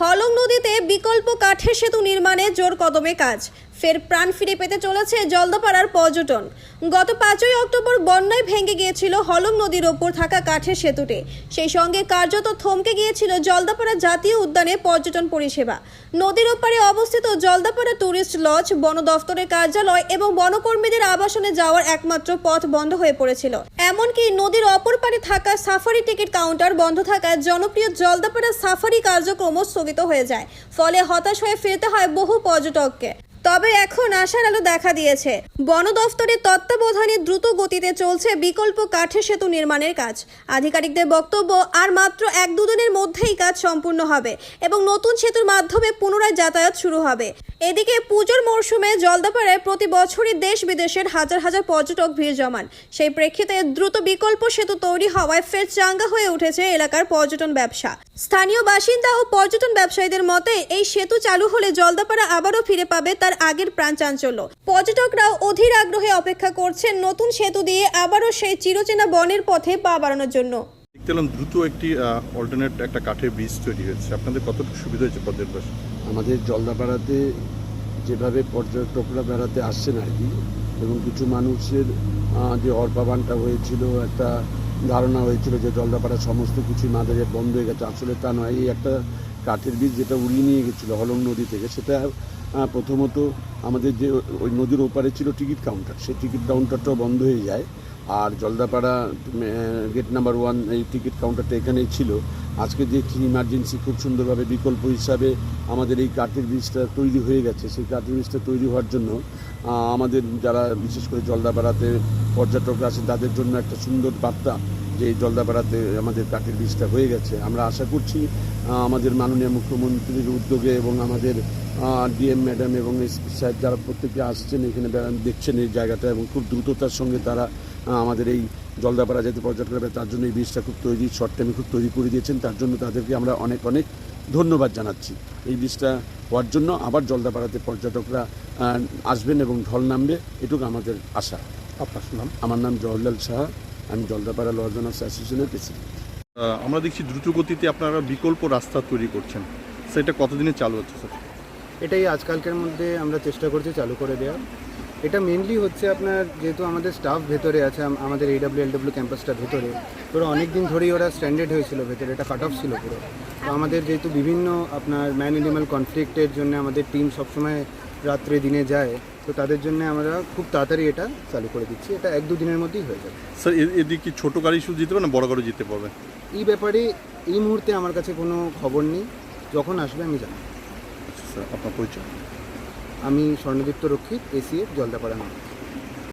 হলং নদীতে বিকল্প কাঠের সেতু নির্মাণে জোর কদমে কাজ। ফের প্রাণ ফিরে পেতে চলেছে জলদাপাড়ার পর্যটন। গত পাঁচই অক্টোবর বন্যায় ভেঙে গিয়েছিল হলং নদীর ওপর থাকা কাঠের সেতুটি। সেই সঙ্গে কার্যত থমকে গিয়েছিল জলদাপাড়া জাতীয় উদ্যানে পর্যটন পরিষেবা। নদীর ওপারে অবস্থিত জলদাপাড়া ট্যুরিস্ট লজ, বন দফতরের কার্যালয় এবং বনকর্মীদের আবাসনে যাওয়ার একমাত্র পথ বন্ধ হয়ে পড়েছিল। এমনকি নদীর অপর পারে থাকা সাফারি টিকিট কাউন্টার বন্ধ থাকায় জনপ্রিয় জলদাপাড়া সাফারি কার্যক্রমও স্থগিত হয়ে যায়। ফলে হতাশ হয়ে ফিরতে হয় বহু পর্যটককে। তবে এখন আশার আলো দেখা দিয়েছে। বন দফতরের তত্ত্বাবধানে দ্রুত গতিতে চলছে বিকল্প কাঠের সেতু নির্মাণের কাজ। আধিকারিকদের বক্তব্য, আর মাত্র এক দুদিনের মধ্যেই কাজ সম্পূর্ণ হবে এবং নতুন সেতুর মাধ্যমে পুনরায় যাতায়াত শুরু হবে। এদিকে পুজোর মরশুমে জলদাপাড়ায় প্রতি বছরই দেশ বিদেশের হাজার হাজার পর্যটক ভিড় জমান। সেই প্রেক্ষিতে দ্রুত বিকল্প সেতু তৈরি হওয়ায় ফের চাঙ্গা হয়ে উঠেছে এলাকার পর্যটন ব্যবসা। স্থানীয় বাসিন্দা ও পর্যটন ব্যবসায়ীদের মতে, এই সেতু চালু হলে জলদাপাড়া আবারও ফিরে পাবে তার আগের প্রাণ চাঞ্চল্য পর্যটকরাও অধীর আগ্রহে অপেক্ষা করছেন নতুন সেতু দিয়ে আবারও সেই চিরচেনা বনের পথে পা বাড়ানোর জন্য। দেখতে পেলাম দ্রুত একটি অল্টারনেট একটা কাঠের বীজ তৈরি হয়েছে। আপনাদের কতটুকু সুবিধা হয়েছে পদের পাশে আমাদের জলদাপাড়াতে যেভাবে পর্যটকরা বেড়াতে আসছেন আর কি এবং কিছু মানুষের যে অর্পাবানটা হয়েছিল একটা ধারণা হয়েছিল যে জলদাপাড়া সমস্ত কিছু মাঝে বন্ধ হয়ে গেছে। আসলে তা নয় এই একটা কাঠের বীজ যেটা উড়িয়ে নিয়ে গেছিল হলং নদী থেকে সেটা প্রথমত আমাদের যে ওই নদীর ওপারে ছিল টিকিট কাউন্টার, সেই টিকিট কাউন্টারটাও বন্ধ হয়ে যায়। আর জলদাপাড়া গেট নাম্বার ওয়ান এই টিকিট কাউন্টারটা এখানেই ছিল। আজকে যে ইমার্জেন্সি খুব সুন্দরভাবে বিকল্প হিসাবে আমাদের এই কাঠের ব্রিজটা তৈরি হয়ে গেছে। সেই কাঠের ব্রিজটা তৈরি হওয়ার জন্য আমাদের যারা বিশেষ করে জলদাপাড়াতে পর্যটকরা আছেন তাদের জন্য একটা সুন্দর বার্তা যে এই জলদাপাড়াতে আমাদের কাঠের বীজটা হয়ে গেছে। আমরা আশা করছি আমাদের মাননীয় মুখ্যমন্ত্রীর উদ্যোগে এবং আমাদের ডিএম ম্যাডাম এবং সাহেব যারা প্রত্যেকে আসছেন এখানে দেখছেন এই জায়গাটা এবং খুব দ্রুততার সঙ্গে তারা আমাদের এই জলদাপাড়া যেতে পর্যটকরা বেড়ায়, তার জন্য এই বীজটা খুব তৈরি শর্ট টাইমে খুব তৈরি করে দিয়েছেন। তার জন্য তাদেরকে আমরা অনেক অনেক ধন্যবাদ জানাচ্ছি। এই বীজটা হওয়ার জন্য আবার জলদাপাড়াতে পর্যটকরা আসবেন এবং ঢল নামবে এটুকু আমাদের আশা। আপনার নাম? আমার নাম জওহরলাল সাহা। আমি জলদাপাড়া লজ অনার্স অ্যাসোসিয়েশনের প্রেসিডেন্ট। আমরা দেখছি দ্রুত গতিতে আপনারা বিকল্প রাস্তা তৈরি করছেন। সেটা কতদিনে চালু হচ্ছে স্যার? এটাই আজকালকার মধ্যে আমরা চেষ্টা করছি চালু করে দেওয়া এটা মেনলি হচ্ছে আপনার যেহেতু আমাদের স্টাফ ভেতরে আছে আম- আমাদের এইডাব্লিউ এলডব্লিউ ক্যাম্পাসটা ভেতরে ওরা অনেক দিন ধরেই ওরা স্ট্যান্ডার্ড হয়েছিল ভেতরে এটা কাট অফ ছিল পুরো। তো আমাদের যেহেতু বিভিন্ন আপনার ম্যান এনিম্যাল কনফ্লিক্টের জন্য আমাদের টিম সবসময় রাত্রে দিনে যায় তো তাদের জন্য আমরা খুব তাড়াতাড়ি এটা চালু করে দিচ্ছি। এটা এক দু দিনের মধ্যেই হয়ে যাবে। স্যার এদিকে কি ছোটো গাড়ি শুধু জিতবে না বড় গাড়ি জিততে পারবে? এই ব্যাপারে এই মুহূর্তে আমার কাছে কোনো খবর নেই। যখন আসবে আমি জানাব। আচ্ছা স্যার আপনার পরিচয়? আমি স্বর্ণদীপ্ত রক্ষিত এসিএফ জলদাপাড়া নাম